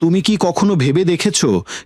তুমি কি কখনো ভেবে দেখেছ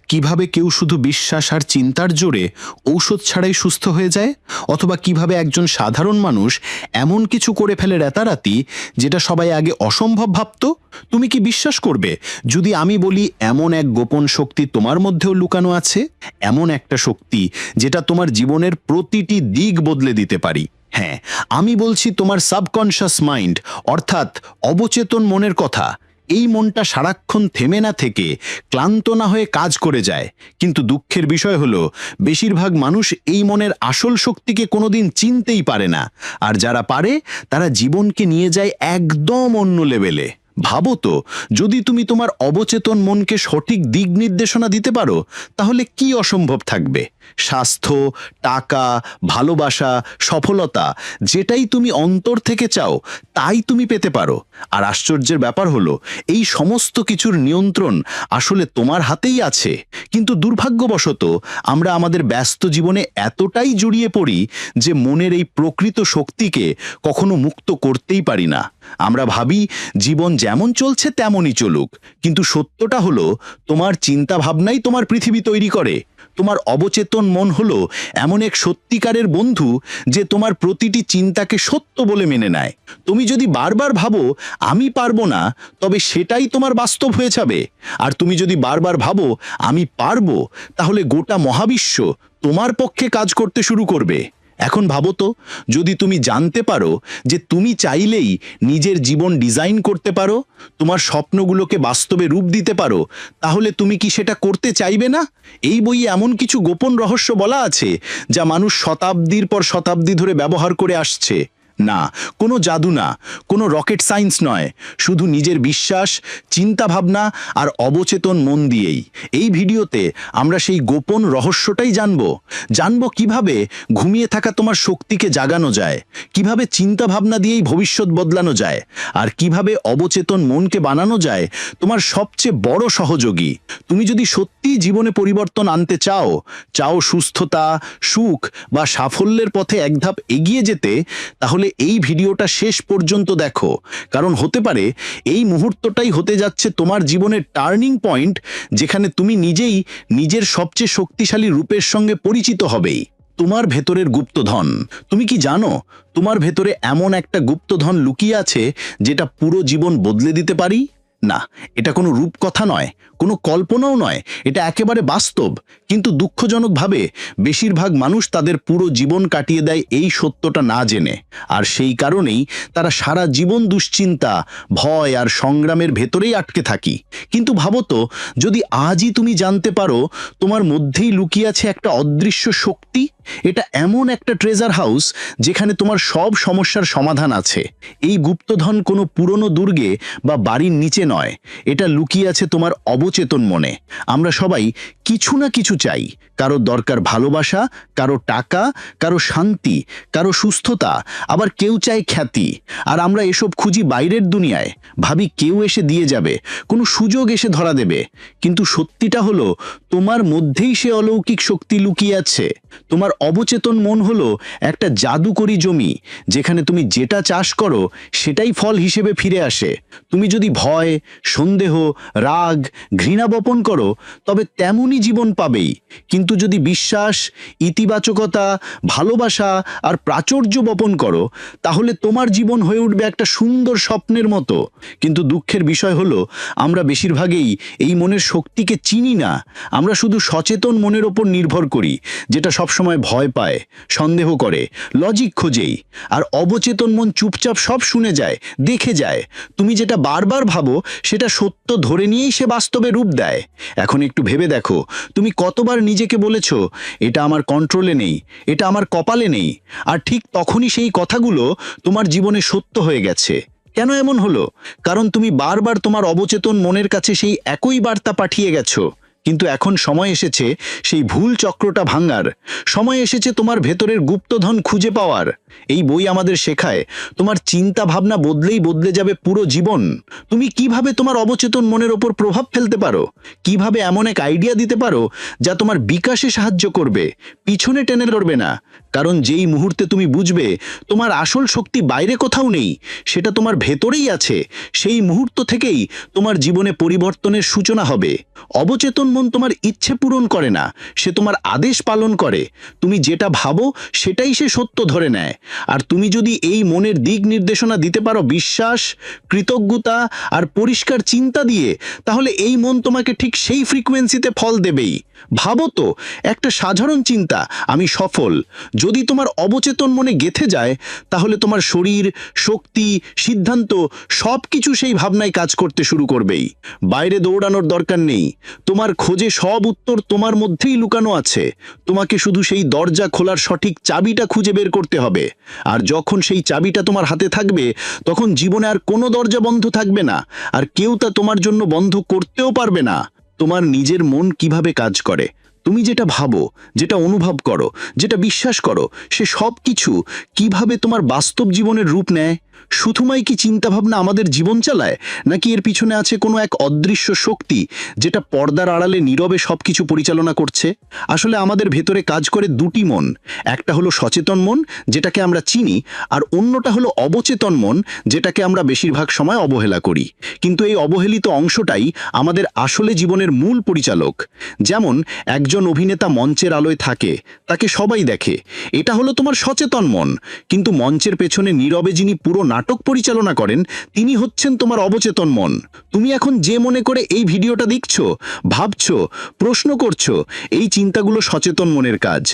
কীভাবে কেউ শুধু বিশ্বাস আর চিন্তার জোরে ঔষধ ছাড়াই সুস্থ হয়ে যায়? অথবা কীভাবে একজন সাধারণ মানুষ এমন কিছু করে ফেলে রাতারাতি যেটা সবাই আগে অসম্ভব ভাবত? তুমি কি বিশ্বাস করবে, যদি আমি বলি এমন এক গোপন শক্তি তোমার মধ্যেও লুকানো আছে? এমন একটা শক্তি যেটা তোমার জীবনের প্রতিটি দিক বদলে দিতে পারি। হ্যাঁ আমি বলছি তোমার সাবকনশাস মাইন্ড, অর্থাৎ অবচেতন মনের কথা। এই মনটা সারাক্ষণ থেমে না থেকে ক্লান্ত না হয়ে কাজ করে যায়। কিন্তু দুঃখের বিষয় হলো, বেশিরভাগ মানুষ এই মনের আসল শক্তিকে কোনোদিন চিনতেই পারে না। আর যারা পারে, তারা জীবনকে নিয়ে যায় একদম অন্য লেভেলে। ভাবো তো, যদি তুমি তোমার অবচেতন মনকে সঠিক দিক নির্দেশনা দিতে পারো, তাহলে কি অসম্ভব থাকবে? স্বাস্থ্য, টাকা, ভালোবাসা, সফলতা, যেটাই তুমি অন্তর থেকে চাও, তাই তুমি পেতে পারো। আর আশ্চর্যের ব্যাপার হলো, এই সমস্ত কিছুর নিয়ন্ত্রণ আসলে তোমার হাতেই আছে। কিন্তু দুর্ভাগ্যবশত, আমরা আমাদের ব্যস্ত জীবনে এতটাই জড়িয়ে পড়ি যে মনের এই প্রকৃত শক্তিকে কখনো মুক্ত করতেই পারি না। আমরা ভাবি, জীবন যেমন চলছে তেমনই চলুক। কিন্তু সত্যটা হলো, তোমার চিন্তা ভাবনাই তোমার পৃথিবী তৈরি করে। তোমার অবচেতন মন হলো এমন এক সত্যিকারের বন্ধু যে তোমার প্রতিটি চিন্তাকে সত্য বলে মেনে নেয়। তুমি যদি বারবার ভাবো, আমি পারব না, তবে সেটাই তোমার বাস্তব হয়ে যাবে। আর তুমি যদি বারবার ভাবো, আমি পারব, তাহলে গোটা মহাবিশ্ব তোমার পক্ষে কাজ করতে শুরু করবে। এখন ভাবো তো, যদি তুমি জানতে পারো যে তুমি চাইলেই নিজের জীবন ডিজাইন করতে পারো, তোমার স্বপ্নগুলোকে বাস্তবে রূপ দিতে পারো, তাহলে তুমি কি সেটা করতে চাইবে না? এই বইয়ে এমন কিছু গোপন রহস্য বলা আছে, যা মানুষ শতাব্দীর পর শতাব্দী ধরে ব্যবহার করে আসছে। না, কোনো জাদু না, কোনো রকেট সায়েন্স নয়, শুধু নিজের বিশ্বাস চিন্তা ভাবনা আর অবচেতন মন দিয়েই। এই ভিডিওতে আমরা সেই গোপন রহস্যটাই জানব। জানব কীভাবে ঘুমিয়ে থাকা তোমার শক্তিকে জাগানো যায়, কীভাবে চিন্তা ভাবনা দিয়েই ভবিষ্যৎ বদলানো যায়, আর কীভাবে অবচেতন মনকে বানানো যায়, তোমার সবচেয়ে বড় সহযোগী। তুমি যদি সত্যিই জীবনে পরিবর্তন আনতে চাও চাও সুস্থতা, সুখ বা সাফল্যের পথে এক ধাপ এগিয়ে যেতে, তাহলে এই ভিডিওটা শেষ পর্যন্ত দেখো। কারণ হতে পারে এই মুহূর্তটাই হতে যাচ্ছে তোমার জীবনের টার্নিং পয়েন্ট, যেখানে তুমি নিজেই নিজের সবচেয়ে শক্তিশালী রূপের সঙ্গে পরিচিত হবেই। তোমার ভেতরের গুপ্তধন। তুমি কি জানো, তোমার ভেতরে এমন একটা গুপ্তধন লুকিয়ে আছে, যেটা পুরো জীবন বদলে দিতে পারি? না, এটা কোনো রূপকথা নয়, কোনো কল্পনাও নয়, এটা একেবারে বাস্তব। কিন্তু দুঃখজনকভাবে, বেশিরভাগ মানুষ তাদের পুরো জীবন কাটিয়ে দেয় এই সত্যটা না জেনে। আর সেই কারণেই তারা সারা জীবন দুশ্চিন্তা, ভয় আর সংগ্রামের ভেতরেই আটকে থাকি। কিন্তু ভাবো তো, যদি আজই তুমি জানতে পারো, তোমার মধ্যেই লুকিয়ে আছে একটা অদৃশ্য শক্তি এটা এমন একটা ট্রেজার হাউস যেখানে তোমার সব সমস্যার সমাধান আছে। এই গুপ্তধন কোনো পুরনো দুর্গে বা বাড়ির নিচে নয়। এটা লুকিয়ে আছে তোমার অবচেতন মনে। আমরা সবাই কিছু না কিছু চাই। কারও দরকার ভালোবাসা, কারও টাকা, কারও শান্তি, কারও সুস্থতা, আবার কেউ চায় খ্যাতি। আর আমরা এসব খুঁজি বাইরের দুনিয়ায়। ভাবি কেউ এসে দিয়ে যাবে, কোনো সুযোগ এসে ধরা দেবে। কিন্তু সত্যিটা হলো, তোমার মধ্যেই সে অলৌকিক শক্তি লুকিয়ে আছে। তোমার অবচেতন মন হলো একটা জাদুকরি জমি, যেখানে তুমি যেটা চাষ করো, সেটাই ফল হিসেবে ফিরে আসে। তুমি যদি ভয়, সন্দেহ, রাগ, ঘৃণা বপন করো, তবে তেমনই জীবন পাবেই। কিন্তু যদি বিশ্বাস, ইতিবাচকতা, ভালোবাসা আর প্রাচুর্য বপন করো, তাহলে তোমার জীবন হয়ে উঠবে একটা সুন্দর স্বপ্নের মতো। কিন্তু দুঃখের বিষয় হলো, আমরা বেশিরভাগেই এই মনের শক্তিকে চিনি না। আমরা শুধু সচেতন মনের ওপর নির্ভর করি, যেটা সবসময় ভয় পায়, সন্দেহ করে লজিক খোঁজেই, আর অবচেতন মন চুপচাপ সব শুনে যায়, দেখে যায়, তুমি যেটা বারবার ভাবো, সেটা সত্য ধরে নিয়েই সে বাস্তবে রূপ দেয়। এখন একটু ভেবে দেখো, তুমি কতবার নিজেকে বলেছ, এটা আমার কন্ট্রোলে নেই, এটা আমার কপালে নেই। আর ঠিক তখনই সেই কথাগুলো তোমার জীবনে সত্য হয়ে গেছে। কেন এমন হলো? কারণ তুমি বারবার তোমার অবচেতন মনের কাছে সেই একই বার্তা পাঠিয়ে গেছো। কিন্তু এখন সময় এসেছে সেই ভুল চক্রটা ভাঙার। সময় এসেছে তোমার ভেতরের গুপ্তধন খুঁজে পাওয়ার। এই বই আমাদের শেখায়, তোমার চিন্তা ভাবনা বদলেই বদলে যাবে পুরো জীবন। তুমি কীভাবে তোমার অবচেতন মনের ওপর প্রভাব ফেলতে পারো? কীভাবে এমন এক আইডিয়া দিতে পারো যা তোমার বিকাশে সাহায্য করবে? পিছনে টেনে ধরবে না। কারণ যেই মুহূর্তে তুমি বুঝবে তোমার আসল শক্তি বাইরে কোথাও নেই, সেটা তোমার ভেতরেই আছে, সেই মুহূর্ত থেকেই তোমার জীবনে পরিবর্তনের সূচনা হবে। অবচেতন মন তোমার ইচ্ছে পূরণ করে না, সে তোমার আদেশ পালন করে। তুমি যেটা ভাবো সেটাই সে সত্য ধরে নেয়। আর তুমি যদি এই মনের দিক নির্দেশনা দিতে পারো বিশ্বাস, কৃতজ্ঞতা আর পরিষ্কার চিন্তা দিয়ে, তাহলে এই মন তোমাকে ঠিক সেই ফ্রিকোয়েন্সিতে ফল দেবেই। ভাবো তো, একটা সাধারণ চিন্তা, আমি সফল। যদি তোমার অবচেতন মনে গেথে যায়, তাহলে তোমার শরীর, শক্তি, সিদ্ধান্ত সব কিছু সেই ভাবনায় কাজ করতে শুরু করবেই। বাইরে দৌড়ানোর দরকার নেই। তোমার খোঁজে সব উত্তর তোমার মধ্যেই লুকানো আছে। তোমাকে শুধু সেই দরজা খোলার সঠিক চাবিটা খুঁজে বের করতে হবে। আর যখন সেই চাবিটা তোমার হাতে থাকবে, তখন জীবনে আর কোনো দরজা বন্ধ থাকবে না। আর কেউ তা তোমার জন্য বন্ধ করতেও পারবে না। তোমার নিজের মন কীভাবে কাজ করে? তুমি যেটা ভাবো, যেটা অনুভব করো, যেটা বিশ্বাস করো, সে সব কিছু কীভাবে তোমার বাস্তব জীবনের রূপ নেয়? শুধুমাই কি চিন্তাভাবনা আমাদের জীবন চালায়, নাকি এর পিছনে আছে কোনো এক অদৃশ্য শক্তি যেটা পর্দার আড়ালে নীরবে সবকিছু পরিচালনা করছে? আসলে আমাদের ভেতরে কাজ করে দুটি মন, একটা হলো সচেতন মন, যেটাকে আমরা চিনি, আর অন্যটা হলো অবচেতন মন, যেটাকে আমরা বেশিরভাগ সময় অবহেলা করি। কিন্তু এই অবহেলিত অংশটাই আমাদের আসলে জীবনের মূল পরিচালক। যেমন, একজন অভিনেতা মঞ্চের আলোয় থাকে, তাকে সবাই দেখে। এটা হলো তোমার সচেতন মন। কিন্তু মঞ্চের পেছনে নীরবে যিনি পুরো নাটক পরিচালনা করেন, তিনি হচ্ছেন তোমার অবচেতন মন। তুমি এখন যে মনে করে এই ভিডিওটা দেখছ, ভাবছ, প্রশ্ন করছ, এই চিন্তাগুলো সচেতন মনের কাজ।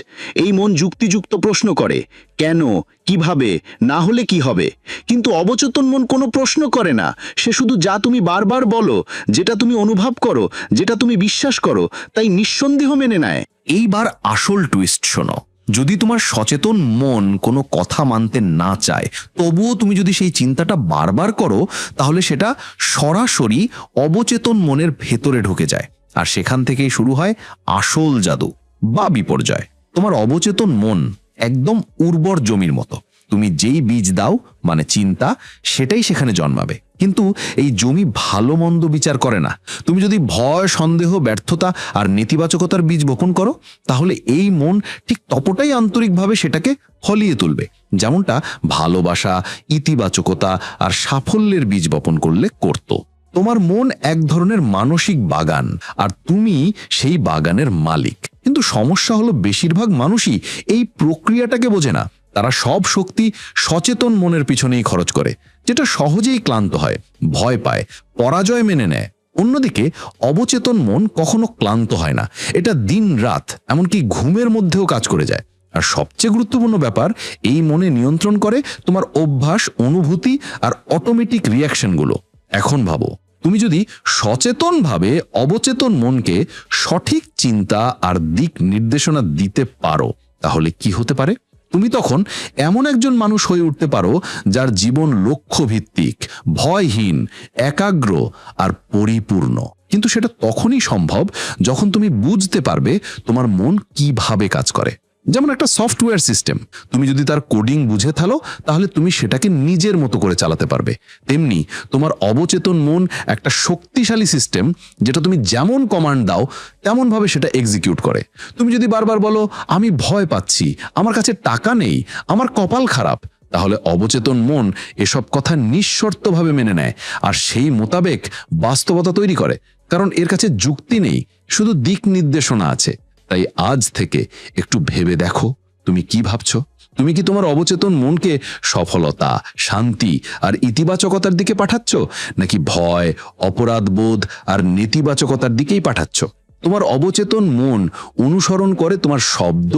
এই মন যুক্তিযুক্ত প্রশ্ন করে, কেন, কীভাবে, না হলে কি হবে? কিন্তু অবচেতন মন কোনো প্রশ্ন করে না। সে শুধু যা তুমি বারবার বলো, যেটা তুমি অনুভব করো, যেটা তুমি বিশ্বাস করো, তাই নিঃসন্দেহ মেনে নেয়। এইবার আসল টুইস্ট শোনো। যদি তোমার সচেতন মন কোনো কথা মানতে না চায়, তবুও তুমি যদি সেই চিন্তাটা বারবার করো, তাহলে সেটা সরাসরি অবচেতন মনের ভেতরে ঢুকে যায়। আর সেখান থেকেই শুরু হয় আসল জাদু বা বিপর্যয়। তোমার অবচেতন মন একদম উর্বর জমির মতো। তুমি যেই বীজ দাও মানে চিন্তা, সেটাই সেখানে জন্মাবে। কিন্তু এই জমি ভালো মন্দ বিচার করে না। তুমি যদি ভয়, সন্দেহ, ব্যর্থতা আর নেতিবাচকতার বীজ বপন করো, তাহলে এই মন ঠিক ততটাই আন্তরিকভাবে সেটাকে ফলিয়ে তুলবে। যেমনটা ভালোবাসা, ইতিবাচকতা আর সাফল্যের বীজ বপন করলে করত। তোমার মন এক ধরনের মানসিক বাগান আর তুমি সেই বাগানের মালিক। কিন্তু সমস্যা হলো বেশিরভাগ মানুষই এই প্রক্রিয়াটাকে বোঝে না। তারা সব শক্তি সচেতন মনের পিছনেই খরচ করে। যেটা সহজেই ক্লান্ত হয়, ভয় পায়, পরাজয় মেনে নেয়। অন্যদিকে, অবচেতন মন কখনো ক্লান্ত হয় না। এটা দিন রাত এমনকি ঘুমের মধ্যেও কাজ করে যায়। আর সবচেয়ে গুরুত্বপূর্ণ ব্যাপার, এই মনে নিয়ন্ত্রণ করে তোমার অভ্যাস, অনুভূতি আর অটোমেটিক রিয়াকশনগুলো এখন ভাবো, তুমি যদি সচেতনভাবে অবচেতন মনকে সঠিক চিন্তা আর দিক নির্দেশনা দিতে পারো, তাহলে কি হতে পারে? তুমি তখন এমন একজন মানুষ হয়ে উঠতে পারো যার জীবন লক্ষ্য ভিত্তিক ভয়হীন, একাগ্র আর পরিপূর্ণ। কিন্তু সেটা তখনই সম্ভব যখন তুমি বুঝতে পারবে তোমার মন কীভাবে কাজ করে। যেমন একটা সফটওয়্যার সিস্টেম, তুমি যদি তার কোডিং বুঝে থালো, তাহলে তুমি সেটাকে নিজের মতো করে চালাতে পারবে। তেমনি তোমার অবচেতন মন একটা শক্তিশালী সিস্টেম, যেটা তুমি যেমন কমান্ড দাও, তেমনভাবে সেটা এক্সিকিউট করে। তুমি যদি বারবার বলো, আমি ভয় পাচ্ছি, আমার কাছে টাকা নেই, আমার কপাল খারাপ, তাহলে অবচেতন মন এসব কথা নিঃশর্তভাবে মেনে নেয় আর সেই মোতাবেক বাস্তবতা তৈরি করে। কারণ এর কাছে যুক্তি নেই, শুধু দিক নির্দেশনা আছে। তাই আজ থেকে একটু ভেবে দেখো, তুমি কি ভাবছ? তুমি কি তোমার অবচেতন মনকে সফলতা, শান্তি আর ইতিবাচকতার দিকে পাঠাচ্ছ? নাকি ভয়, অপরাধবোধ আর নেতিবাচকতার দিকেই পাঠাচ্ছ? তোমার অবচেতন মন অনুসরণ করে তোমার শব্দ,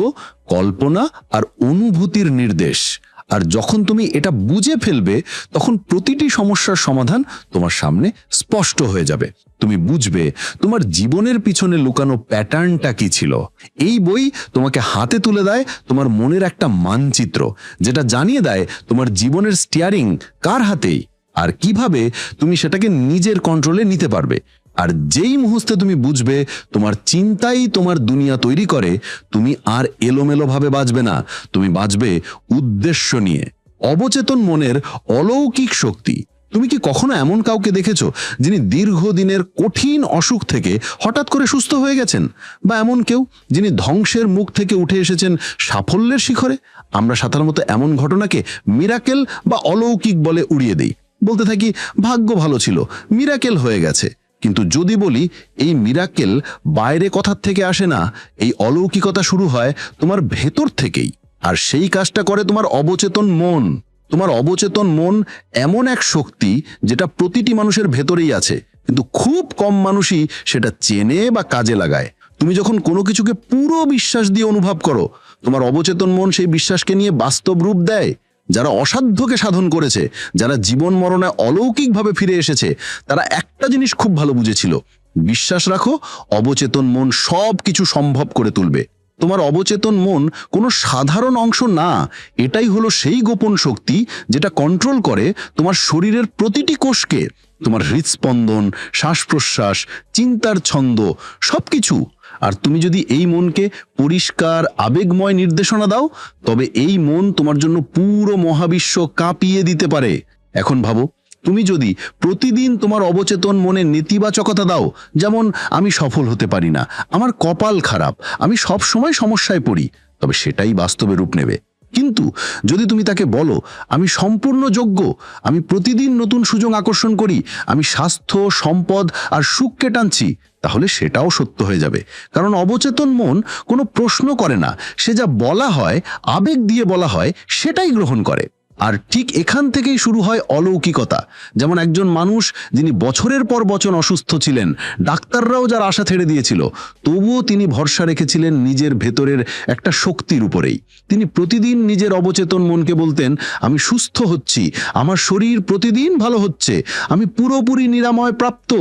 কল্পনা আর অনুভূতির নির্দেশ। আর যখন তুমি এটা বুঝে ফেলবে, তখন প্রতিটি সমস্যার সমাধান তোমার সামনে স্পষ্ট হয়ে যাবে। তুমি বুঝবে তোমার জীবনের পিছনে লুকানো প্যাটার্নটা কি ছিল। এই বই তোমাকে হাতে তুলে দেয় তোমার মনের একটা মানচিত্র, যেটা জানিয়ে দেয় তোমার জীবনের স্টিয়ারিং কার হাতেই, আর কীভাবে তুমি সেটাকে নিজের কন্ট্রোলে নিতে পারবে। আর যেই মুহূর্তে তুমি বুঝবে তোমার চিন্তাই তোমার দুনিয়া তৈরি করে, তুমি আর এলোমেলোভাবে বাঁচবে না। তুমি বাঁচবে উদ্দেশ্য নিয়ে। অবচেতন মনের অলৌকিক শক্তি। তুমি কি কখনো এমন কাউকে দেখেছ যিনি দীর্ঘদিনের কঠিন অসুখ থেকে হঠাৎ করে সুস্থ হয়ে গেছেন? বা এমন কেউ যিনি ধ্বংসের মুখ থেকে উঠে এসেছেন সাফল্যের শিখরে? আমরা সাধারণত এমন ঘটনাকে মিরাকেল বা অলৌকিক বলে উড়িয়ে দেই। বলতে থাকি, ভাগ্য ভালো ছিল, মিরাকেল হয়ে গেছে। কিন্তু যদি বলি, এই মিরাকেল বাইরে কথার থেকে আসে না, এই অলৌকিকতা শুরু হয় তোমার ভেতর থেকেই। আর সেই কাজটা করে তোমার অবচেতন মন। তোমার অবচেতন মন এমন এক শক্তি যেটা প্রতিটি মানুষের ভেতরেই আছে, কিন্তু খুব কম মানুষই সেটা চেনে বা কাজে লাগায়। তুমি যখন কোনো কিছুকে পুরো বিশ্বাস দিয়ে অনুভব করো, তোমার অবচেতন মন সেই বিশ্বাসকে নিয়ে বাস্তব রূপ দেয়। যারা অসাধ্যকে সাধন করেছে, যারা জীবন মরণে অলৌকিকভাবে ফিরে এসেছে, তারা একটা জিনিস খুব ভালো বুঝেছিল। বিশ্বাস রাখো, অবচেতন মন সব কিছু সম্ভব করে তুলবে। তোমার অবচেতন মন কোনো সাধারণ অংশ না, এটাই হলো সেই গোপন শক্তি যেটা কন্ট্রোল করে তোমার শরীরের প্রতিটি কোষকে। তোমার হৃদস্পন্দন শ্বাস প্রশ্বাস চিন্তার ছন্দ, সবকিছু আর তুমি যদি এই মনকে পরিষ্কার, আবেগময় নির্দেশনা দাও, তবে এই মন তোমার জন্য পুরো মহাবিশ্ব কাঁপিয়ে দিতে পারে। এখন ভাবো, তুমি যদি প্রতিদিন তোমার অবচেতন মনে নেতিবাচকতা দাও, যেমন, আমি সফল হতে পারি না, আমার কপাল খারাপ, আমি সব সময় সমস্যায় পড়ি তবে সেটাই বাস্তবে রূপ নেবে। কিন্তু যদি তুমি তাকে বলো, আমি সম্পূর্ণ যোগ্য, আমি প্রতিদিন নতুন সুযোগ আকর্ষণ করি, আমি স্বাস্থ্য, সম্পদ আর সুখকে টানছি, তাহলে সেটাও সত্য হয়ে যাবে। কারণ অবচেতন মন কোনো প্রশ্ন করে না। সে যা বলা হয়, আবেগ দিয়ে বলা হয়, সেটাই গ্রহণ করে। আর ঠিক এখান থেকেই শুরু হয় অলৌকিকতা। যেমন একজন মানুষ যিনি বছরের পর বছর অসুস্থ ছিলেন, ডাক্তাররাও যার আশা ছেড়ে দিয়েছিল, তবুও তিনি ভরসা রেখেছিলেন নিজের ভেতরের একটা শক্তির উপরেই। তিনি প্রতিদিন নিজের অবচেতন মনকে বলতেন, আমি সুস্থ হচ্ছি, আমার শরীর প্রতিদিন ভালো হচ্ছে, আমি পুরোপুরি নিরাময় প্রাপ্ত।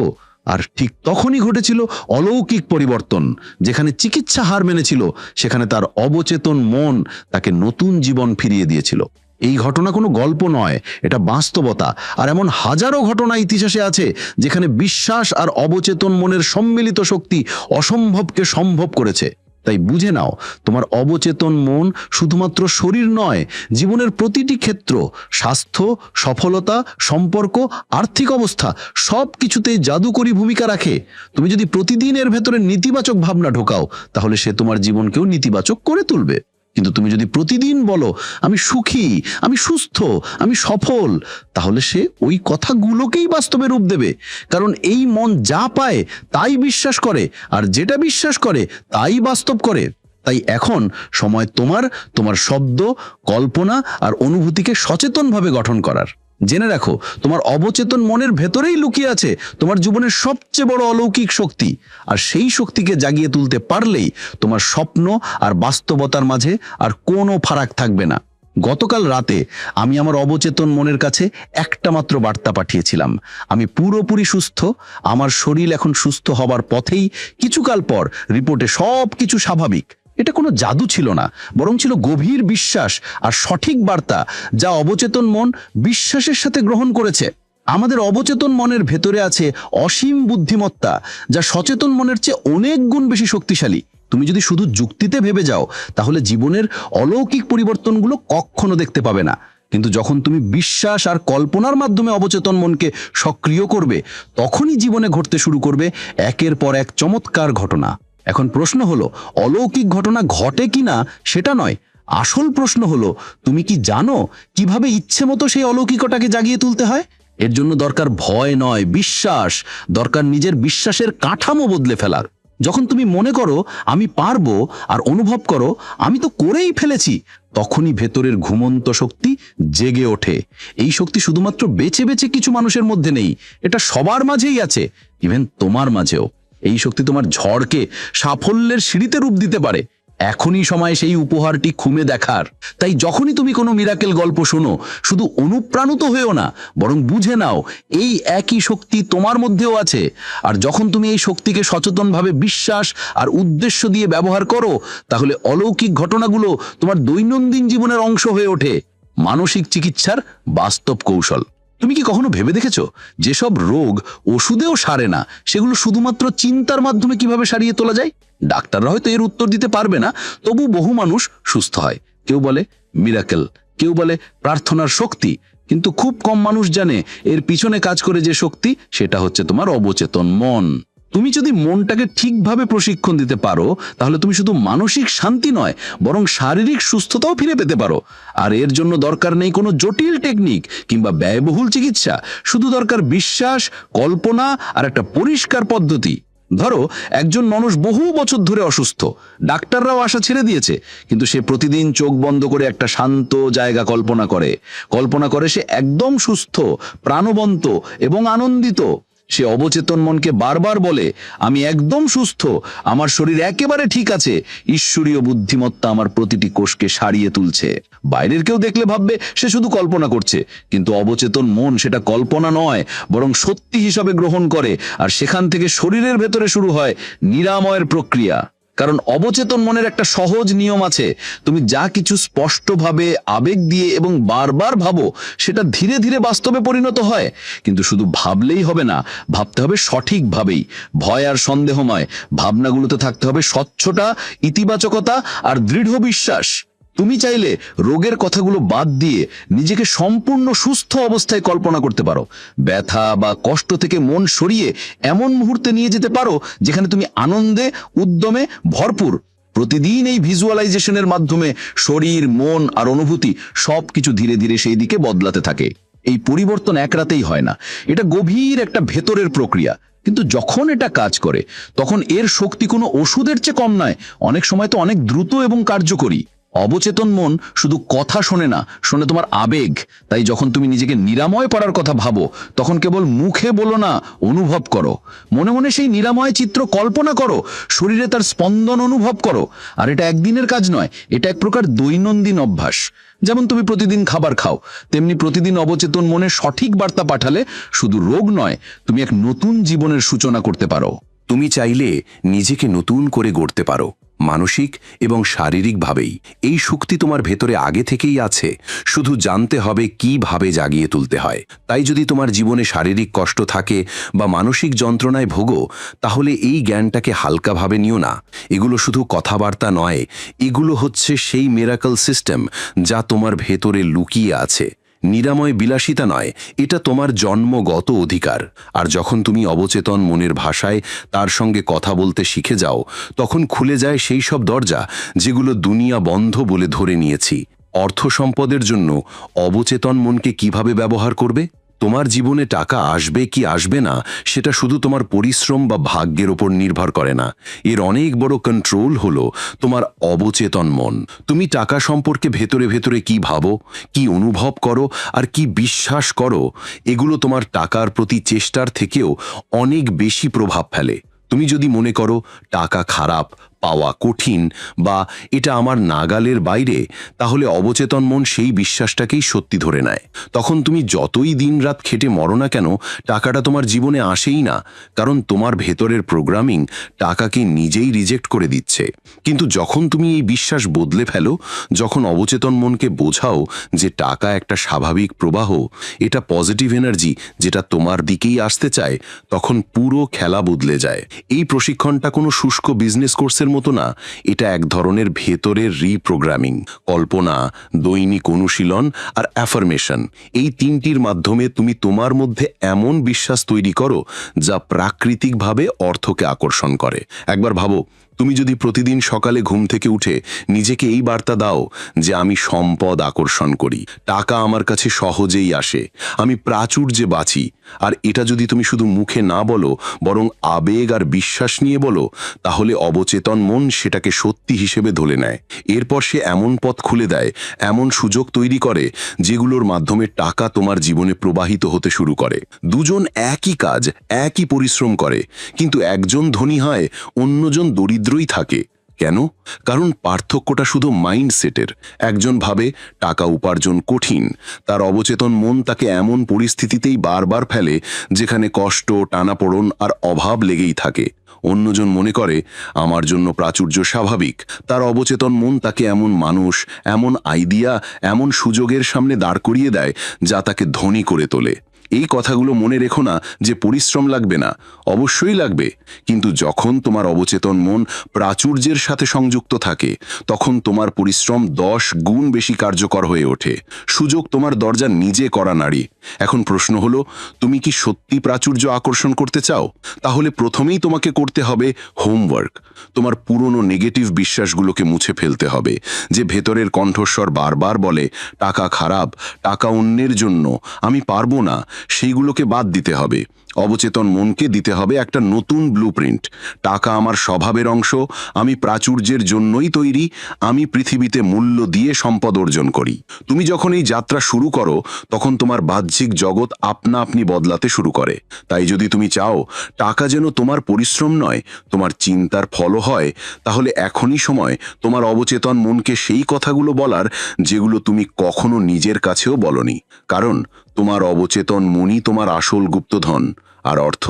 আর ঠিক তখনই ঘটেছিল অলৌকিক পরিবর্তন, যেখানে চিকিৎসা হার মেনেছিল, সেখানে তার অবচেতন মন তাকে নতুন জীবন ফিরিয়ে দিয়েছিল। এই ঘটনা কোনো গল্প নয়, এটা বাস্তবতা। আর এমন হাজারো ঘটনা ইতিহাসে আছে, যেখানে বিশ্বাস আর অবচেতন মনের সম্মিলিত শক্তি অসম্ভবকে সম্ভব করেছে। তাই বুঝে নাও, তোমার অবচেতন মন শুধুমাত্র শরীর নয়, জীবনের প্রতিটি ক্ষেত্র, স্বাস্থ্য, সফলতা, সম্পর্ক, আর্থিক অবস্থা সব কিছুতেই জাদুকরী ভূমিকা রাখে। তুমি যদি প্রতিদিন এর ভেতরে নেতিবাচক ভাবনা ঢোকাও, তাহলে সে তোমার জীবনকেও নেতিবাচক করে তুলবে। কিন্তু তুমি যদি প্রতিদিন বলো, আমি সুখী, আমি সুস্থ, আমি সফল, তাহলে সে ওই কথাগুলোকেই বাস্তবে রূপ দেবে। কারণ এই মন যা পায় তাই বিশ্বাস করে, আর যেটা বিশ্বাস করে তাই বাস্তব করে। তাই এখন সময় তোমার তোমার শব্দ, কল্পনা আর অনুভূতিকে সচেতনভাবে গঠন করার। জেনে রাখো, তোমার অবচেতন মনের ভেতরেই লুকিয়ে আছে তোমার জীবনের সবচেয়ে বড় অলৌকিক শক্তি। আর সেই শক্তিকে জাগিয়ে তুলতে পারলেই তোমার স্বপ্ন আর বাস্তবতার মাঝে আর কোনো ফারাক থাকবে না। গতকাল রাতে আমি আমার অবচেতন মনের কাছে একটা মাত্র বার্তা পাঠিয়েছিলাম। আমি পুরোপুরি সুস্থ, আমার শরীর এখন সুস্থ হবার পথেই কিছুকাল পর রিপোর্টে সব কিছু স্বাভাবিক। এটা কোনো জাদু ছিল না, বরং ছিল গভীর বিশ্বাস আর সঠিক বার্তা যা অবচেতন মন বিশ্বাসের সাথে গ্রহণ করেছে। আমাদের অবচেতন মনের ভেতরে আছে অসীম বুদ্ধিমত্তা, যা সচেতন মনের চেয়ে অনেক গুণ বেশি শক্তিশালী। তুমি যদি শুধু যুক্তিতে ভেবে যাও, তাহলে জীবনের অলৌকিক পরিবর্তনগুলো কখনো দেখতে পাবে না। কিন্তু যখন তুমি বিশ্বাস আর কল্পনার মাধ্যমে অবচেতন মনকে সক্রিয় করবে, তখনই জীবনে ঘটতে শুরু করবে একের পর এক চমৎকার ঘটনা। এখন প্রশ্ন হলো, অলৌকিক ঘটনা ঘটে কিনা সেটা নয়, আসল প্রশ্ন হলো, তুমি কি জানো কীভাবে ইচ্ছে মতো সেই অলৌকিকটাকে জাগিয়ে তুলতে হয়? এর জন্য দরকার ভয় নয়, বিশ্বাস, দরকার নিজের বিশ্বাসের কাঠামো বদলে ফেলার। যখন তুমি মনে করো, আমি পারব আর অনুভব করো, আমি তো করেই ফেলেছি, তখনই ভেতরের ঘুমন্ত শক্তি জেগে ওঠে। এই শক্তি শুধুমাত্র বেছে বেছে কিছু মানুষের মধ্যে নেই, এটা সবার মাঝেই আছে ইভেন তোমার মাঝেও। এই শক্তি তোমার ঝড়কে সাফল্যের সিঁড়িতে রূপ দিতে পারে। এখনই সময় সেই উপহারটি খুমে দেখার। তাই যখনই তুমি কোনো মিরাকেল গল্প শোনো, শুধু অনুপ্রাণিত হয়েও না, বরং বুঝে নাও, এই একই শক্তি তোমার মধ্যেও আছে। আর যখন তুমি এই শক্তিকে সচেতনভাবে বিশ্বাস আর উদ্দেশ্য দিয়ে ব্যবহার করো, তাহলে অলৌকিক ঘটনাগুলো তোমার দৈনন্দিন জীবনের অংশ হয়ে ওঠে। মানসিক চিকিৎসার বাস্তব কৌশল। তুমি কি কখনো ভেবে দেখেছ যেসব রোগ ওষুধেও সারে না, সেগুলো শুধুমাত্র চিন্তার মাধ্যমে কীভাবে সারিয়ে তোলা যায়? ডাক্তাররা হয়তো এর উত্তর দিতে পারবে না, তবু বহু মানুষ সুস্থ হয়। কেউ বলে মিরাকেল কেউ বলে প্রার্থনার শক্তি, কিন্তু খুব কম মানুষ জানে এর পিছনে কাজ করে যে শক্তি, সেটা হচ্ছে তোমার অবচেতন মন। তুমি যদি মনটাকে ঠিকভাবে প্রশিক্ষণ দিতে পারো, তাহলে তুমি শুধু মানসিক শান্তি নয়, বরং শারীরিক সুস্থতাও ফিরে পেতে পারো। আর এর জন্য দরকার নেই কোনো জটিল টেকনিক কিংবা ব্যয়বহুল চিকিৎসা। শুধু দরকার বিশ্বাস, কল্পনা আর একটা পরিষ্কার পদ্ধতি। ধরো, একজন মানুষ বহু বছর ধরে অসুস্থ। ডাক্তাররাও আশা ছেড়ে দিয়েছে, কিন্তু সে প্রতিদিন চোখ বন্ধ করে একটা শান্ত জায়গা কল্পনা করে। কল্পনা করে সে একদম সুস্থ, প্রাণবন্ত এবং আনন্দিত। সে অবচেতন মনকে বারবার বলে, আমি একদম সুস্থ, আমার শরীর একেবারে ঠিক আছে, ঈশ্বরীয় বুদ্ধিমত্তা আমার প্রতিটি কোষকে সারিয়ে তুলছে। বাইরের কেউ দেখলে ভাববে, সে শুধু কল্পনা করছে। কিন্তু অবচেতন মন সেটা কল্পনা নয়, বরং সত্যি হিসাবে গ্রহণ করে, আর সেখান থেকে শরীরের ভেতরে শুরু হয় নিরাময়ের প্রক্রিয়া। কারণ অবচেতন মনের একটা সহজ নিয়ম আছে। তুমি যা কিছু স্পষ্টভাবে আবেগ দিয়ে এবং বারবার ভাবো, সেটা ধীরে ধীরে বাস্তবে পরিণত হয়। কিন্তু শুধু ভাবলেই হবে না, ভাবতে হবে সঠিকভাবেই। ভয় আর সন্দেহময়, ভাবনাগুলোতে থাকতে হবে স্বচ্ছটা ইতিবাচকতা আর দৃঢ় বিশ্বাস। তুমি চাইলে রোগের কথাগুলো বাদ দিয়ে নিজেকে সম্পূর্ণ সুস্থ অবস্থায় কল্পনা করতে পারো। ব্যথা বা কষ্ট থেকে মন সরিয়ে এমন মুহূর্তে নিয়ে যেতে পারো যেখানে তুমি আনন্দে, উদ্যমে ভরপুর। প্রতিদিন এই ভিজুয়ালাইজেশনের মাধ্যমে শরীর, মন আর অনুভূতি সবকিছু ধীরে ধীরে সেই দিকে বদলাতে থাকে। এই পরিবর্তন এক রাতেই হয় না। এটা গভীর একটা ভেতরের প্রক্রিয়া। কিন্তু যখন এটা কাজ করে, তখন এর শক্তি কোনো ওষুধের চেয়ে কম নয়। অনেক সময় তো অনেক দ্রুত এবং কার্যকরী। অবচেতন মন শুধু কথা শোনে না, শোনে তোমার আবেগ। তাই যখন তুমি নিজেকে নিরাময় করার কথা ভাবো, তখন কেবল মুখে বলো না, অনুভব করো। মনে মনে সেই নিরাময় চিত্র কল্পনা করো, শরীরে তার স্পন্দন অনুভব করো। আর এটা একদিনের কাজ নয়, এটা এক প্রকার দৈনন্দিন অভ্যাস। যেমন তুমি প্রতিদিন খাবার খাও, তেমনি প্রতিদিন অবচেতন মনে সঠিক বার্তা পাঠালে শুধু রোগ নয়, তুমি এক নতুন জীবনের সূচনা করতে পারো। তুমি চাইলে নিজেকে নতুন করে গড়তে পারো। মানসিক এবং শারীরিকভাবেই। এই শক্তি তোমার ভেতরে আগে থেকেই আছে। শুধু জানতে হবে কীভাবে জাগিয়ে তুলতে হয়। তাই যদি তোমার জীবনে শারীরিক কষ্ট থাকে বা মানসিক যন্ত্রণায় ভোগো, তাহলে এই জ্ঞানটাকে হালকাভাবে নিও না। এগুলো শুধু কথাবার্তা নয়। এগুলো হচ্ছে সেই মেরাকল সিস্টেম যা তোমার ভেতরে লুকিয়ে আছে। নিরাময় বিলাসিতা নয়, এটা তোমার জন্মগত অধিকার। আর যখন তুমি অবচেতন মনের ভাষায় তার সঙ্গে কথা বলতে শিখে যাও, তখন খুলে যায় সেই সব দরজা যেগুলো দুনিয়া বন্ধ বলে ধরে নিয়েছি। অর্থ সম্পদের জন্য অবচেতন মনকে কীভাবে ব্যবহার করবে? তোমার জীবনে টাকা আসবে কি আসবে না, সেটা শুধু তোমার পরিশ্রম বা ভাগ্যের ওপর নির্ভর করে না। এর অনেক বড় কন্ট্রোল হলো তোমার অবচেতন মন। তুমি টাকা সম্পর্কে ভেতরে ভেতরে কি ভাবো, কি অনুভব করো আর কি বিশ্বাস করো, এগুলো তোমার টাকার প্রতি চেষ্টার থেকেও অনেক বেশি প্রভাব ফেলে। তুমি যদি মনে করো টাকা খারাপ পাওয়া কঠিন বা এটা আমার নাগালের বাইরে, তাহলে অবচেতন মন সেই বিশ্বাসটাকেই সত্যি ধরে নেয়। তখন তুমি যতই দিনরাত খেটে মরো না কেন, টাকাটা তোমার জীবনে আসেই না, কারণ তোমার ভেতরের প্রোগ্রামিং টাকাকে নিজেই রিজেক্ট করে দিচ্ছে। কিন্তু যখন তুমি এই বিশ্বাস বদলে ফেলো, যখন অবচেতন মনকে বোঝাও যে টাকা একটা স্বাভাবিক প্রবাহ, এটা পজিটিভ এনার্জি যেটা তোমার দিকেই আসতে চায়, তখন পুরো খেলা বদলে যায়। এই প্রশিক্ষণটা কোনো শুষ্ক বিজনেস কোর্সের মতো না, এটা এক ধরনের ভেতরের রিপ্রোগ্রামিং কল্পনা, দৈনিক অনুশীলন আর অ্যাফার্মেশন এই তিনটির মাধ্যমে তুমি তোমার মধ্যে এমন বিশ্বাস তৈরি করো যা প্রাকৃতিকভাবে অর্থকে আকর্ষণ করে। একবার ভাবো তুমি যদি প্রতিদিন সকালে ঘুম থেকে উঠে নিজেকে এই বার্তা দাও যে আমি সম্পদ আকর্ষণ করি, টাকা আমার কাছে সহজেই আসে, আমি প্রাচুর্যে বাঁচি, আর এটা যদি তুমি শুধু মুখে না বলো, বরং আবেগ আর বিশ্বাস নিয়ে বলো, তাহলে অবচেতন মন সেটাকে সত্যি হিসেবে ধরে নেয়। এরপর সে এমন পথ খুলে দেয়, এমন সুযোগ তৈরি করে, যেগুলোর মাধ্যমে টাকা তোমার জীবনে প্রবাহিত হতে শুরু করে। দুজন একই কাজ, একই পরিশ্রম করে, কিন্তু একজন ধনী হয়, অন্যজন দরিদ্রই থাকে। কেন? কারণ পার্থক্যটা শুধু মাইন্ডসেটের। একজন ভাবে, টাকা উপার্জন কঠিন। তার অবচেতন মন তাকে এমন পরিস্থিতিতেই বারবার ফেলে, যেখানে কষ্ট, টানাপোড়ন আর অভাব লেগেই থাকে। অন্যজন মনে করে, আমার জন্য প্রাচুর্য স্বাভাবিক। তার অবচেতন মন তাকে এমন মানুষ, এমন আইডিয়া, এমন সুযোগের সামনে দাঁড় করিয়ে দেয়, যা তাকে ধনী করে তোলে। এই কথাগুলো মনে রেখো না যে পরিশ্রম লাগবে না। অবশ্যই লাগবে। কিন্তু যখন তোমার অবচেতন মন প্রাচুর্যের সাথে সংযুক্ত থাকে, তখন তোমার পরিশ্রম দশ গুণ বেশি কার্যকর হয়ে ওঠে। সুযোগ তোমার দরজা নিজে করা নারী এখন প্রশ্ন হলো, তুমি কি সত্যি প্রাচুর্য আকর্ষণ করতে চাও? তাহলে প্রথমেই তোমাকে করতে হবে হোমওয়ার্ক। তোমার পুরনো নেগেটিভ বিশ্বাসগুলোকে মুছে ফেলতে হবে, যে ভেতরের কণ্ঠস্বর বারবার বলে, টাকা খারাপ, টাকা অন্যের জন্য, আমি পারব না। সেইগুলোকে বাদ দিতে হবে। অবচেতন মনকে দিতে হবে একটা নতুন ব্লুপ্রিন্ট টাকা আমার স্বভাবের অংশ, আমি প্রাচুর্যের জন্যই তৈরি, আমি পৃথিবীতে মূল্য দিয়ে সম্পদ অর্জন করি। তুমি যখন এই যাত্রা শুরু করো, তখন তোমার বাহ্যিক জগৎ আপনা আপনি বদলাতে শুরু করে। তাই যদি তুমি চাও, টাকা যেন তোমার পরিশ্রম নয়, তোমার চিন্তার ফলও হয়, তাহলে এখনই সময় তোমার অবচেতন মনকে সেই কথাগুলো বলার, যেগুলো তুমি কখনো নিজের কাছেও বলনি। কারণ তোমার অবচেতন মনি তোমার আসল গুপ্তধন। আর অর্থ,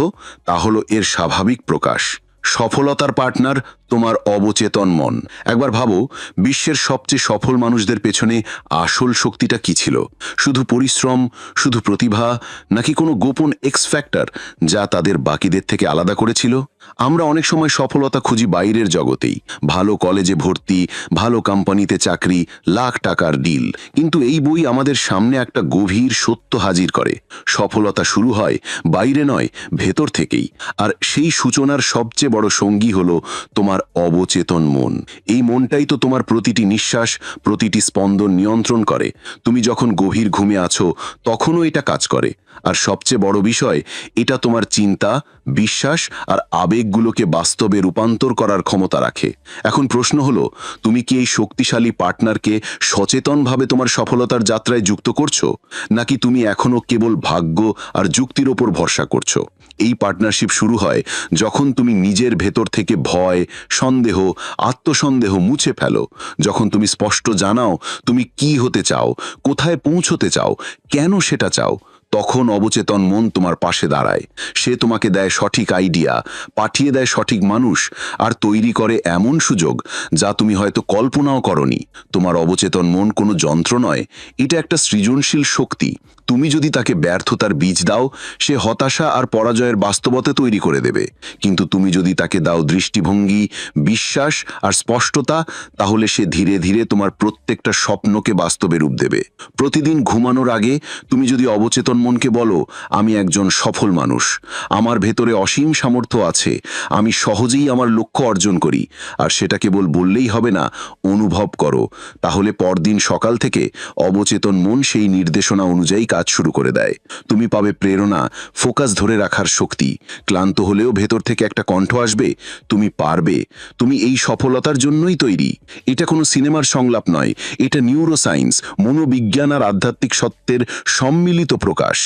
তা হলো এর স্বাভাবিক প্রকাশ। সফলতার পার্টনার তোমার অবচেতন মন। একবার ভাবো, বিশ্বের সবচেয়ে সফল মানুষদের পেছনে আসল শক্তিটা কি ছিল? শুধু পরিশ্রম, শুধু প্রতিভা, নাকি কোনো গোপন এক্স ফ্যাক্টর যা তাদের বাকিদের থেকে আলাদা করেছিল? আমরা অনেক সময় সফলতা খুঁজি বাইরের জগতেই। ভালো কলেজে ভর্তি, ভালো কোম্পানিতে চাকরি, লাখ টাকার ডিল কিন্তু এই বই আমাদের সামনে একটা গভীর সত্য হাজির করে। সফলতা শুরু হয় বাইরে নয়, ভেতর থেকেই। আর সেই সূচনার সবচেয়ে বড় সঙ্গী হলো তোমার অবচেতন মন। এই মনটাই তো তোমার প্রতিটি নিঃশ্বাস, প্রতিটি স্পন্দন নিয়ন্ত্রণ করে। তুমি যখন গভীর ঘুমে আছো, তখনও এটা কাজ করে। আর সবচেয়ে বড় বিষয়, এটা তোমার চিন্তা, বিশ্বাস আর আবেগগুলোকে বাস্তবে রূপান্তর করার ক্ষমতা রাখে। এখন প্রশ্ন হলো, তুমি কি এই শক্তিশালী পার্টনারকে সচেতনভাবে তোমার সফলতার যাত্রায় যুক্ত করছ? নাকি তুমি এখনও কেবল ভাগ্য আর যুক্তির ওপর ভরসা করছ? এই পার্টনারশিপ শুরু হয় যখন তুমি নিজের ভেতর থেকে ভয়, সন্দেহ, আত্মসন্দেহ মুছে ফেলো। যখন তুমি স্পষ্ট জানাও তুমি কি হতে চাও, কোথায় পৌঁছতে চাও, কেন সেটা চাও, তখন অবচেতন মন তোমার পাশে দাঁড়ায়। সে তোমাকে দেয় সঠিক আইডিয়া পাঠিয়ে দেয় সঠিক মানুষ আর তৈরি করে এমন সুযোগ যা তুমি হয়তো কল্পনাও করনি। তোমার অবচেতন মন কোনো যন্ত্র নয়, এটা একটা সৃজনশীল শক্তি। তুমি যদি তাকে ব্যর্থতার বীজ দাও, সে হতাশা আর পরাজয়ের বাস্তবতা তৈরি করে দেবে। কিন্তু তুমি যদি তাকে দাও দৃষ্টিভঙ্গি, বিশ্বাস আর স্পষ্টতা, তাহলে সে ধীরে ধীরে তোমার প্রত্যেকটা স্বপ্নকে বাস্তবে রূপ দেবে। প্রতিদিন ঘুমানোর আগে তুমি যদি অবচেতন মনকে বলো, আমি একজন সফল মানুষ। আমার ভেতরে অসীম সামর্থ্য আছে। আমি সহজেই আমার লক্ষ্য অর্জন করি। আর সেটা কেবল বললেই হবে না, অনুভব করো। তাহলে পরদিন সকাল থেকে অবচেতন মন সেই নির্দেশনা অনুযায়ী কাজ শুরু করে দেয়। তুমি পাবে প্রেরণা, ফোকাস ধরে রাখার শক্তি। ক্লান্ত হলেও ভেতর থেকে একটা কণ্ঠ আসবে, তুমি পারবে। তুমি এই সফলতার জন্যই তৈরি। এটা কোনো সিনেমার সংলাপ নয়, এটা নিউরোসায়েন্স মনোবিজ্ঞান আর আধ্যাত্মিক সত্যের সম্মিলিত প্রকাশ।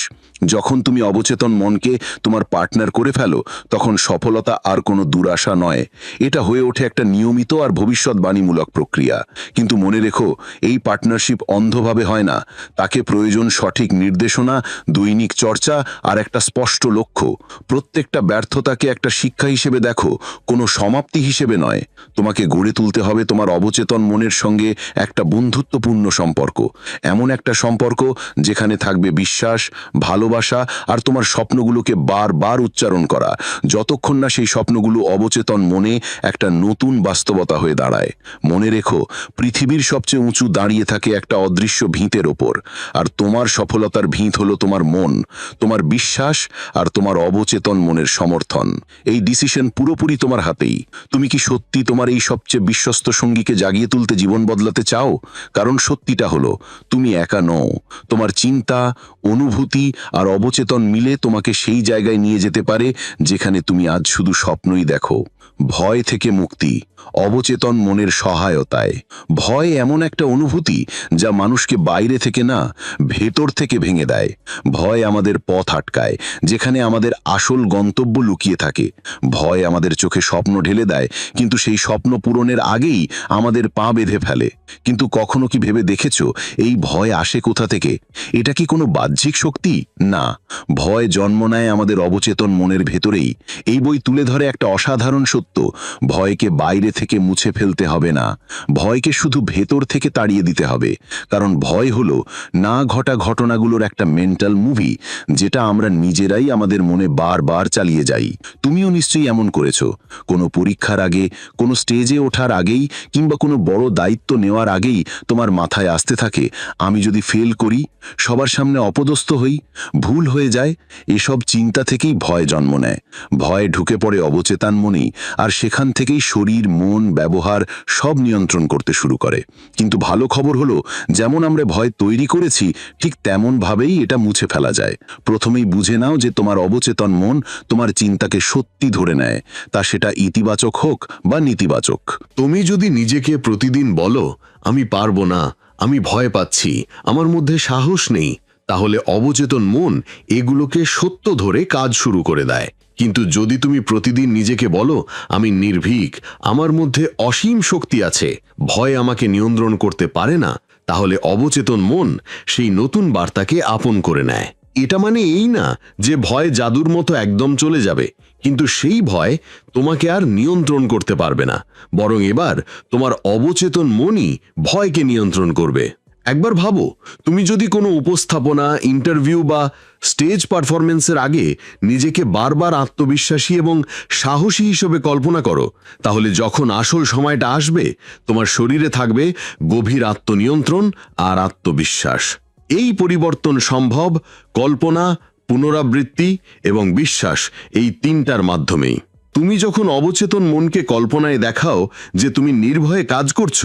যখন তুমি অবচেতন মনকে তোমার পার্টনার করে ফেলো, তখন সফলতা আর কোনো দুরাশা নয়। এটা হয়ে ওঠে একটা নিয়মিত আর ভবিষ্যৎবাণীমূলক প্রক্রিয়া। কিন্তু মনে রেখো, এই পার্টনারশিপ অন্ধভাবে হয় না। তাকে প্রয়োজন সঠিক নির্দেশনা, দৈনিক চর্চা আর একটা স্পষ্ট লক্ষ্য। প্রত্যেকটা ব্যর্থতাকে একটা শিক্ষা হিসেবে দেখো, কোনো সমাপ্তি হিসেবে নয়। তোমাকে গড়ে তুলতে হবে তোমার অবচেতন মনের সঙ্গে একটা বন্ধুত্বপূর্ণ সম্পর্ক। এমন একটা সম্পর্ক যেখানে থাকবে বিশ্বাস, ভালোবাসা আর তোমার স্বপ্নগুলোকে বারবার উচ্চারণ করা। যতক্ষণ না সেই স্বপ্নগুলো অবচেতন মনে একটা নতুন বাস্তবতা হয়ে দাঁড়ায়। মনে রেখো, পৃথিবীর সবচেয়ে উঁচু দাঁড়িয়ে থাকে একটা অদৃশ্য ভিঁতের ওপর। আর তোমার সফলতার ভিত হলো তোমার মন, তোমার বিশ্বাস আর তোমার অবচেতন মনের সমর্থন। এই ডিসিশন পুরোপুরি তোমার হাতেই। তুমি কি সত্যি তোমার এই সবচেয়ে বিশ্বস্ত সঙ্গীকে জাগিয়ে তুলতে জীবন বদলাতে চাও? কারণ সত্যিটা হলো, তুমি একা নও। তোমার চিন্তা, অনুভূতি আর অবচেতন মিলে তোমাকে সেই জায়গায় নিয়ে যেতে পারে, যেখানে তুমি আজ শুধু স্বপ্নই দেখো। ভয় থেকে মুক্তি, অবচেতন মনের সহায়তায়। ভয় এমন একটা অনুভূতি যা মানুষকে বাইরে থেকে না, ভেতর থেকে ভেঙে দেয়। ভয় আমাদের পথ আটকায়, যেখানে আমাদের আসল গন্তব্য লুকিয়ে থাকে। ভয় আমাদের চোখে স্বপ্ন ঢেলে দেয়, কিন্তু সেই স্বপ্ন পূরণের আগেই আমাদের পা বেঁধে ফেলে। কিন্তু কখনো কি ভেবে দেখেছ, এই ভয় আসে কোথা থেকে? এটা কি কোনো বাহ্যিক শক্তি? না। ভয় জন্ম নেয় আমাদের অবচেতন মনের ভেতরেই। এই বই তুলে ধরে একটা অসাধারণ সত্য সত্য, ভয়কে বাইরে থেকে মুছে ফেলতে হবে না। ভয়কে শুধু ভেতর থেকে তাড়িয়ে দিতে হবে। কারণ ভয় হলো না ঘটা ঘটনাগুলোর একটা মেন্টাল মুভি যেটা আমরা নিজেরাই আমাদের মনে বারবার চালিয়ে যাই। তুমিও নিশ্চয়ই এমন করেছ। কোনো পরীক্ষার আগে, কোনো স্টেজে ওঠার আগেই, কিংবা কোনো বড় দায়িত্ব নেওয়ার আগেই তোমার মাথায় আসতে থাকে, আমি যদি ফেল করি, সবার সামনে অপদস্থ হই, ভুল হয়ে যায়, এসব চিন্তা থেকেই ভয় জন্ম নেয়। ভয় ঢুকে পড়ে অবচেতন মনেই আর সেখান থেকেই শরীর, মন, ব্যবহার সব নিয়ন্ত্রণ করতে শুরু করে। কিন্তু ভালো খবর হলো, যেমন আমরা ভয় তৈরি করেছি, ঠিক তেমনভাবেই এটা মুছে ফেলা যায়। প্রথমেই বুঝে নাও যে তোমার অবচেতন মন তোমার চিন্তাকে সত্যি ধরে নেয়, তা সেটা ইতিবাচক হোক বা নেতিবাচক। তুমি যদি নিজেকে প্রতিদিন বলো, আমি পারব না, আমি ভয় পাচ্ছি, আমার মধ্যে সাহস নেই, তাহলে অবচেতন মন এগুলোকে সত্য ধরে কাজ শুরু করে দেয়। কিন্তু যদি তুমি প্রতিদিন নিজেকে বলো, আমি নির্ভীক, আমার মধ্যে অসীম শক্তি আছে, ভয় আমাকে নিয়ন্ত্রণ করতে পারে না, তাহলে অবচেতন মন সেই নতুন বার্তাকে আপন করে নেয়। এটা মানে এই না যে ভয় জাদুর মতো একদম চলে যাবে, কিন্তু সেই ভয় তোমাকে আর নিয়ন্ত্রণ করতে পারবে না, বরং এবার তোমার অবচেতন মনই ভয়কে নিয়ন্ত্রণ করবে। একবার ভাবো, তুমি যদি কোনো উপস্থাপনা ইন্টারভিউ বা স্টেজ পারফরমেন্সের আগে নিজেকে বারবার আত্মবিশ্বাসী এবং সাহসী হিসেবে কল্পনা করো, তাহলে যখন আসল সময়টা আসবে, তোমার শরীরে থাকবে গভীর আত্মনিয়ন্ত্রণ আর আত্মবিশ্বাস। এই পরিবর্তন সম্ভব কল্পনা, পুনরাবৃত্তি এবং বিশ্বাস এই তিনটার মাধ্যমেই। তুমি যখন অবচেতন মনকে কল্পনায় দেখাও যে তুমি নির্ভয়ে কাজ করছ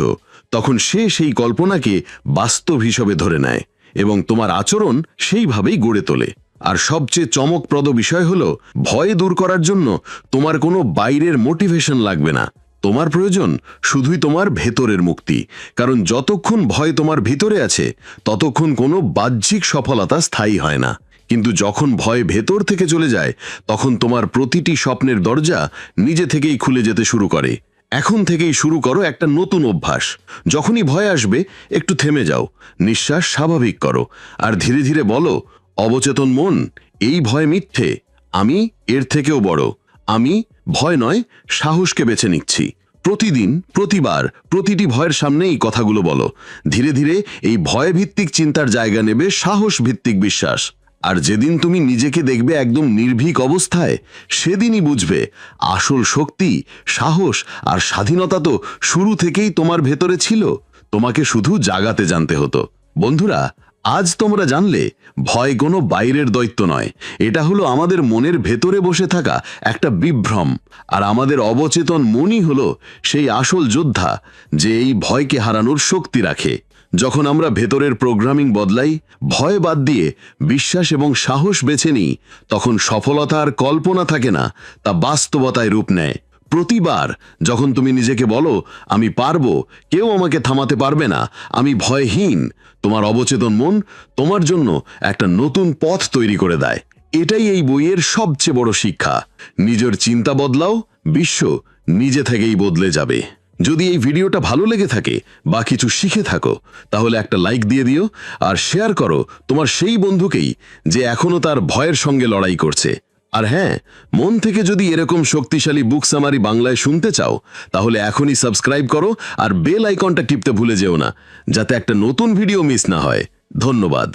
তখন সে সেই কল্পনাকে বাস্তব হিসেবে ধরে নেয় এবং তোমার আচরণ সেইভাবেই গড়ে তোলে। আর সবচেয়ে চমকপ্রদ বিষয় হল, ভয় দূর করার জন্য তোমার কোনো বাইরের মোটিভেশন লাগবে না। তোমার প্রয়োজন শুধুই তোমার ভেতরের মুক্তি। কারণ যতক্ষণ ভয় তোমার ভিতরে আছে, ততক্ষণ কোনো বাহ্যিক সফলতা স্থায়ী হয় না। কিন্তু যখন ভয় ভেতর থেকে চলে যায়, তখন তোমার প্রতিটি স্বপ্নের দরজা নিজে থেকেই খুলে যেতে শুরু করে। এখন থেকেই শুরু করো একটা নতুন অভ্যাস। যখনই ভয় আসবে, একটু থেমে যাও। নিঃশ্বাস স্বাভাবিক করো। আর ধীরে ধীরে বলো, অবচেতন মন, এই ভয় মিথ্যে। আমি এর থেকেও বড়। আমি ভয় নয়, সাহসকে বেছে নিচ্ছি। প্রতিদিন, প্রতিবার, প্রতিটি ভয়ের সামনে এই কথাগুলো বলো। ধীরে ধীরে এই ভয় ভিত্তিক চিন্তার জায়গা নেবে সাহস ভিত্তিক বিশ্বাস। আর যেদিন তুমি নিজেকে দেখবে একদম নির্ভীক অবস্থায়, সেদিনই বুঝবে আসল শক্তি, সাহস আর স্বাধীনতা তো শুরু থেকেই তোমার ভেতরে ছিল। তোমাকে শুধু জাগাতে জানতে হতো। বন্ধুরা, আজ তোমরা জানলে ভয় কোনো বাইরের দৈত্য নয়। এটা হলো আমাদের মনের ভেতরে বসে থাকা একটা বিভ্রম। আর আমাদের অবচেতন মনই হলো সেই আসল যোদ্ধা যে এই ভয়কে হারানোর শক্তি রাখে। যখন আমরা ভেতরের প্রোগ্রামিং বদলাই, ভয় বাদ দিয়ে বিশ্বাস এবং সাহস বেছে নিই, তখন সফলতা আর কল্পনা থাকে না, তা বাস্তবতায় রূপ নেয়। প্রতিবার যখন তুমি নিজেকে বলো, আমি পারব, কেউ আমাকে থামাতে পারবে না, আমি ভয়হীন, তোমার অবচেতন মন তোমার জন্য একটা নতুন পথ তৈরি করে দেয়। এটাই এই বইয়ের সবচেয়ে বড় শিক্ষা। নিজের চিন্তা বদলাও, বিশ্ব নিজে থেকেই বদলে যাবে। যদি এই ভিডিওটা ভালো লেগে থাকে বা কিছু শিখে থাকো, তাহলে একটা লাইক দিয়ে দিও আর শেয়ার করো তোমার সেই বন্ধুকেই যে এখনও তার ভয়ের সঙ্গে লড়াই করছে। আর হ্যাঁ মন থেকে যদি এরকম শক্তিশালী বুক সামারি বাংলায় শুনতে চাও, তাহলে এখনই সাবস্ক্রাইব করো আর বেল আইকনটা টিপতে ভুলে যেও না, যাতে একটা নতুন ভিডিও মিস না হয়। ধন্যবাদ।